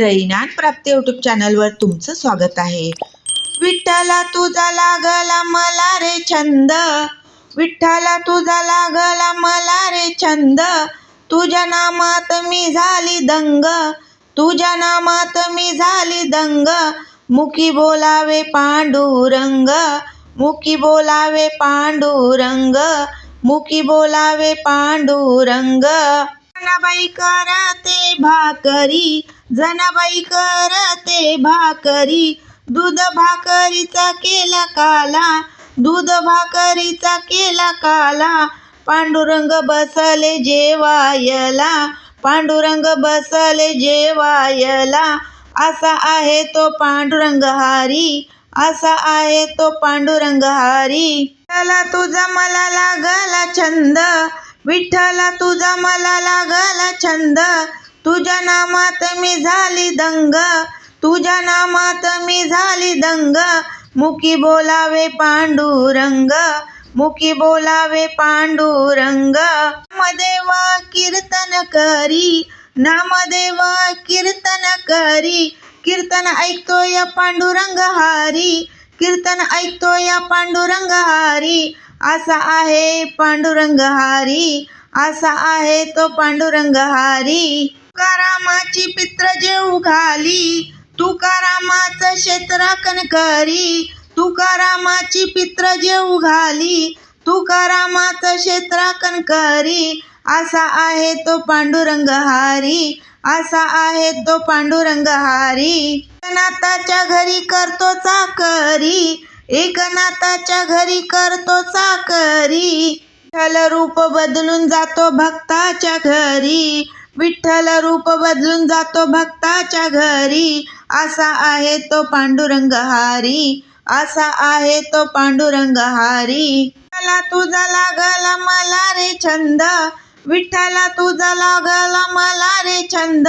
मंडळी ज्ञानप्राप्त यूट्यूब चॅनलवर तुमचं स्वागत आहे. विठ्ठला तुझा लागला मला रे छंद. विठ्ठला तुझा लागला मला रे छंद. तुझ्या नामात मी झाली दंग. तुझ्या नामात मी झाली दंग. मुखी बोलावे पांडुरंग. मुखी बोलावे पांडुरंग. मुखी बोलावे पांडुरंग. जनाबाई करते भाकरी. जनाबाई करते भाकरी. दूध भाकरीचा केला काला. दूध भाकरीचा केला काला. पांडुरंग बसले जेवायला. पांडुरंग बसले जेवायला. असा आहे तो पांडुरंग हारी. असा आहे तो पांडुरंग हारी. त्याला तुझा मला लागला छंद. विठ्ठला तुझा मला लागला छंद. तुझ्या नामात मी झाली दंग तुझ्या नामात मी झाली दंग. मुखी बोलावे पांडुरंग मुखी बोलावे पांडुरंग. नामदेवा कीर्तन करी नामदेवा कीर्तन करी. कीर्तन ऐकतोय पांडुरंग हारी कीर्तन ऐकतोय पांडुरंग हारी. असा आहे पांडुरंग हारी. असा आहे तो पांडुरंग हारी तुकारामाची पित्र जेऊ घाली. तुकारामाचं क्षेत्राकन करी. तुकारामाची पित्र जेऊ घाली. तुकारामाचं क्षेत्राकन करी. असा आहे तो पांडुरंग हारी असा आहे तो पांडुरंग हारी एकनाथाच्या घरी करतो चाकरी. एकनाथाच्या घरी करतो चाकरी. विठ्ठल रूप बदलून जातो भक्ताच्या घरी. विठ्ठल रूप बदलून जातो भक्ताच्या घरी. असा आहे तो पांडुरंग हारी. असा आहे तो पांडुरंग हारी. मला तुझा लागला मला रे छंद. विठ्ठला तुझा लागला मला रे छंद.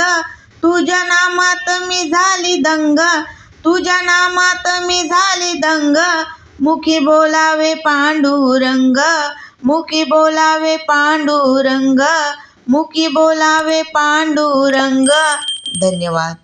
तुझ्या नामात मी झाली दंग. तुझ्या नामात मी झाली दंग. मुखी बोलावे पांडुरंग. मुकी बोलावे पांडुरंग मुकी बोलावे पांडुरंग. धन्यवाद.